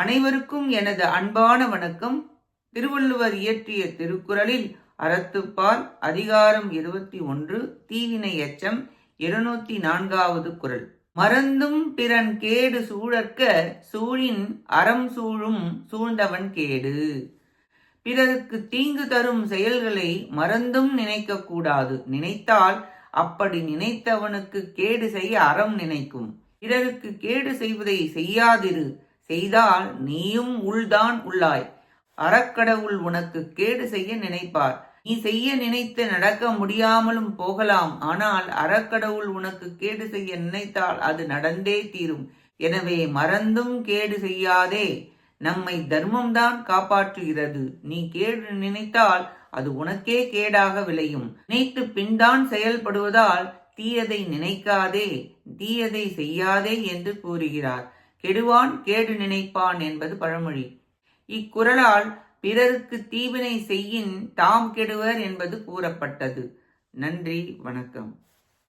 அனைவருக்கும் எனது அன்பான வணக்கம். திருவள்ளுவர் இயற்றிய திருக்குறளில் அறத்துப்பால் அதிகாரம் இருபத்தி ஒன்று தீவினை எச்சம் இருநூத்தி நான்காவது குறள். மறந்தும் பிறன் கேடு சூழற்க சூழின் அறம் சூழும் சூழ்ந்தவன் கேடு. பிறருக்கு தீங்கு தரும் செயல்களை மறந்தும் நினைக்க கூடாது. நினைத்தால் அப்படி நினைத்தவனுக்கு கேடு செய்ய அறம் நினைக்கும். பிறருக்கு கேடு செய்வதை செய்யாதிரு. செய்தால் நீயும் உள்தான் உள்ளாய். அறக்கடவுள் உனக்கு கேடு செய்ய நினைப்பார். நீ செய்ய நினைத்து நடக்க முடியாமலும் போகலாம். ஆனால் அறக்கடவுள் உனக்கு கேடு செய்ய நினைத்தால் அது நடந்தே தீரும். எனவே மறந்தும் கேடு செய்யாதே. நம்மை தர்மம்தான் காப்பாற்றுகிறது. நீ கேடு நினைத்தால் அது உனக்கே கேடாக விளையும். நினைத்து பின்தான் செயல்படுவதால் தீயதை நினைக்காதே. தீயதை செய்யாதே என்று கூறுகிறார். கெடுவான் கேடு நினைப்பான் என்பது பழமொழி. இக்குறளால் பிறருக்கு தீவினை செய்யின் தாம் கெடுவர் என்பது கூறப்பட்டது. நன்றி வணக்கம்.